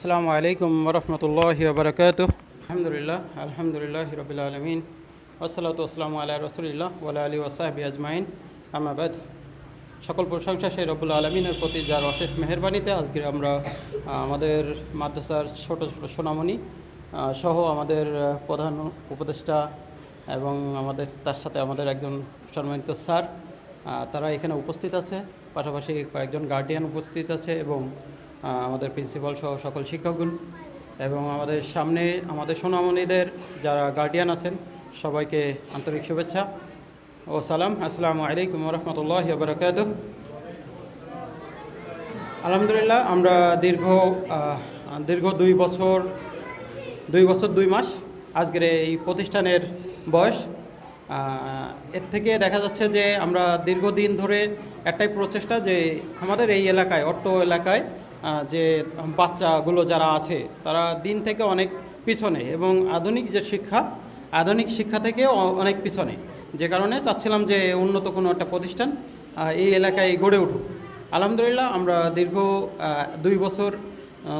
আসসালামু আলাইকুম রহমতুল্লাহ বরকাত আলহামদুলিল্লাহ আলহামদুলিল্লাহ রবিল আলমিন ওসলাত আসসালামু আল্লাহ রসুলিল্লাহ ওলা আলী ওসাহাবি আজমাইন আমাবাদ সকল প্রশংসা সেই রব্বুল আলমিনের প্রতি যার অশেষ মেহরবানিতে আজকে আমরা আমাদের মাদ্রাসার ছোট ছোট সোনামণি সহ আমাদের প্রধান উপদেষ্টা এবং আমাদের, তার সাথে আমাদের একজন সম্মানিত স্যার তারা এখানে উপস্থিত আছে। পাশাপাশি কয়েকজন গার্ডিয়ান উপস্থিত আছে এবং আমাদের প্রিন্সিপাল সহ সকল শিক্ষকগণ এবং আমাদের সামনে আমাদের সোনামণিদের যারা গার্ডিয়ান আছেন, সবাইকে আন্তরিক শুভেচ্ছা ও সালাম। আসসালামু আলাইকুম রহমতুল্লাহ বরকাত আলহামদুলিল্লাহ, আমরা দীর্ঘ দীর্ঘ দুই বছর দুই বছর দুই মাস আজকের এই প্রতিষ্ঠানের বয়স। এর থেকে দেখা যাচ্ছে যে আমরা দীর্ঘদিন ধরে একটাই প্রচেষ্টা যে আমাদের এই এলাকায়, অট্ট এলাকায় যে বাচ্চাগুলো যারা আছে, তারা দিন থেকে অনেক পিছনে এবং আধুনিক যে শিক্ষা, আধুনিক শিক্ষা থেকে অনেক পিছনে। যে কারণে চাচ্ছিলাম যে উন্নত কোনো একটা প্রতিষ্ঠান এই এলাকায় গড়ে উঠুক। আলহামদুলিল্লাহ, আমরা দীর্ঘ দুই বছর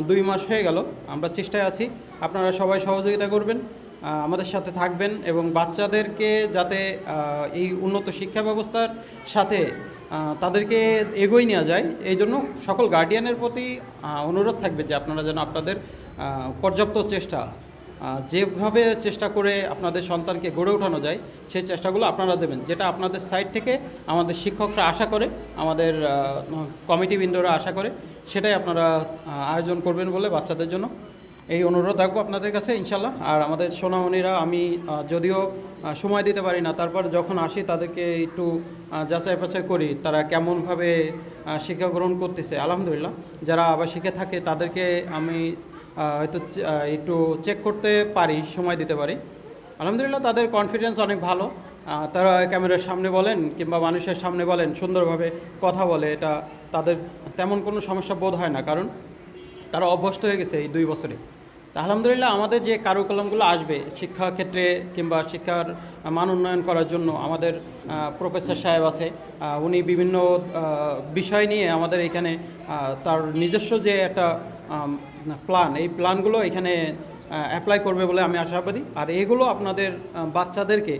দুই মাস হয়ে গেল, আমরা চেষ্টায় আছি। আপনারা সবাই সহযোগিতা করবেন। আমাদের সাথে থাকবেন এবং বাচ্চাদেরকে যাতে এই উন্নত শিক্ষা ব্যবস্থার সাথে তাদেরকে এগোই নেওয়া যায়, এই জন্য সকল গার্ডিয়ানের প্রতি অনুরোধ থাকবে যে আপনারা যেন আপনাদের পর্যাপ্ত চেষ্টা যেভাবে চেষ্টা করে আপনাদের সন্তানকে গড়ে ওঠানো যায়, সেই চেষ্টাগুলো আপনারা দেবেন। যেটা আপনাদের সাইড থেকে আমাদের শিক্ষকরা আশা করে, আমাদের কমিটি বিন্দুরা আশা করে, সেটাই আপনারা আয়োজন করবেন বলে বাচ্চাদের জন্য। এই অনুরোধ রাখব আপনাদের কাছে ইনশাল্লাহ আর আমাদের সোনামণিরা, আমি যদিও সময় দিতে পারি না, তারপর যখন আসি তাদেরকে একটু যাচাই বাছাই করি, তারা কেমনভাবে শিক্ষা গ্রহণ করতেছে। আলহামদুলিল্লাহ, যারা আবার শিখে থাকে তাদেরকে আমি হয়তো একটু চেক করতে পারি, সময় দিতে পারি। আলহামদুলিল্লাহ, তাদের কনফিডেন্স অনেক ভালো। তারা ক্যামেরার সামনে বলেন কিংবা মানুষের সামনে বলেন, সুন্দরভাবে কথা বলে, এটা তাদের তেমন কোনো সমস্যা বোধ হয় না। কারণ তারা অভ্যস্ত হয়ে গেছে এই দুই বছরে। তা আলহামদুলিল্লাহ আমাদের যে কারুকলামগুলো আসবে শিক্ষা ক্ষেত্রে কিংবা শিক্ষার মান উন্নয়ন করার জন্য আমাদের প্রফেসর সাহেব আছে উনি বিভিন্ন বিষয় নিয়ে আমাদের এখানে তার নিজস্ব যে একটা প্ল্যান এই প্ল্যানগুলো এখানে অ্যাপ্লাই করবে বলে আমি আশাবাদী। আর এগুলো আপনাদের বাচ্চাদেরকে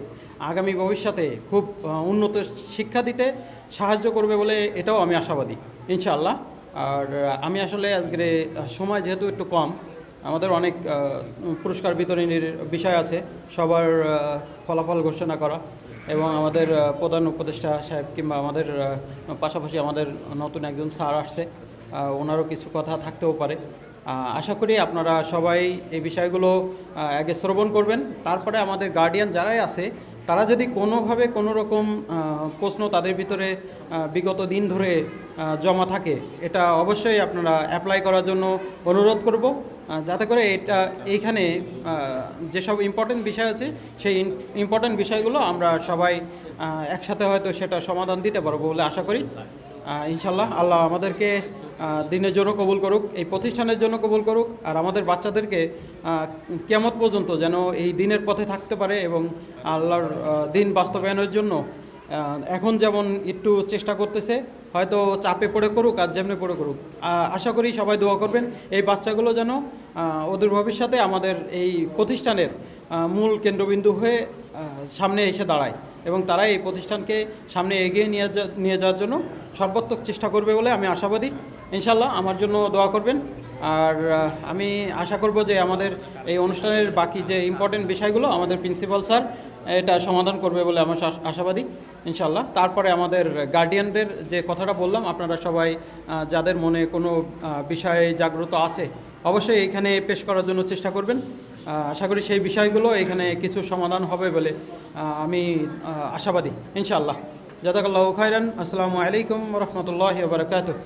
আগামী ভবিষ্যতে খুব উন্নত শিক্ষা দিতে সাহায্য করবে বলে এটাও আমি আশাবাদী ইনশাআল্লাহ। আর আমি আসলে আজকের আহ, সময় যেহেতু একটু কম আমাদের অনেক পুরস্কার বিতরণীর বিষয় আছে, সবার ফলাফল ঘোষণা করা এবং আমাদের প্রধান উপদেষ্টা সাহেব কিংবা আমাদের পাশাপাশি আমাদের নতুন একজন স্যার আসছে ওনারও কিছু কথা থাকতেও পারে। আশা করি আপনারা সবাই এই বিষয়গুলো আগে শ্রবণ করবেন। তারপরে আমাদের গার্ডিয়ান যারাই আছে তারা যদি কোনোভাবে কোনো রকম প্রশ্ন তাদের ভিতরে বিগত দিন ধরে জমা থাকে, এটা অবশ্যই আপনারা অ্যাপ্লাই করার জন্য অনুরোধ করব। যাতে করে এটা, এইখানে যেসব ইম্পর্টেন্ট বিষয় আছে, সেই ইম্পর্টেন্ট বিষয়গুলো আমরা সবাই একসাথে হয়তো সেটা সমাধান দিতে পারব বলে আশা করি। ইনশাল্লাহ আল্লাহ আমাদেরকে দিনের জন্য কবুল করুক, এই প্রতিষ্ঠানের জন্য কবুল করুক, আর আমাদের বাচ্চাদেরকে কেমত পর্যন্ত যেন এই দিনের পথে থাকতে পারে এবং আল্লাহর দিন বাস্তবায়নের জন্য এখন যেমন একটু চেষ্টা করতেছে, হয়তো চাপে পড়ে করুক আর যেমনি পড়ে করুক। আশা করি সবাই দোয়া করবেন, এই বাচ্চাগুলো যেন ওদের ভবিষ্যতে আমাদের এই প্রতিষ্ঠানের মূল কেন্দ্রবিন্দু হয়ে সামনে এসে দাঁড়ায় এবং তারা এই প্রতিষ্ঠানকে সামনে এগিয়ে নিয়ে নিয়ে যাওয়ার জন্য সর্বাত্মক চেষ্টা করবে বলে আমি আশাবাদী। ইনশাল্লাহ আমার জন্য দোয়া করবেন। আর আমি আশা করব যে আমাদের এই অনুষ্ঠানের বাকি যে ইম্পর্টেন্ট বিষয়গুলো আমাদের প্রিন্সিপাল স্যার এটা সমাধান করবে বলে আমার আশাবাদী ইনশাল্লাহ তারপরে আমাদের গার্ডিয়ানদের যে কথাটা বললাম, আপনারা সবাই যাদের মনে কোনো বিষয়ে জাগ্রত আছে, অবশ্যই এখানে পেশ করার জন্য চেষ্টা করবেন। আশা করি সেই বিষয়গুলো এখানে কিছু সমাধান হবে বলে আমি আশাবাদী, ইনশাআল্লাহ। জাজাকাল্লাহ খাইরান আসসালামু আলাইকুম রহমতুল্লাহ বারকাতুহ।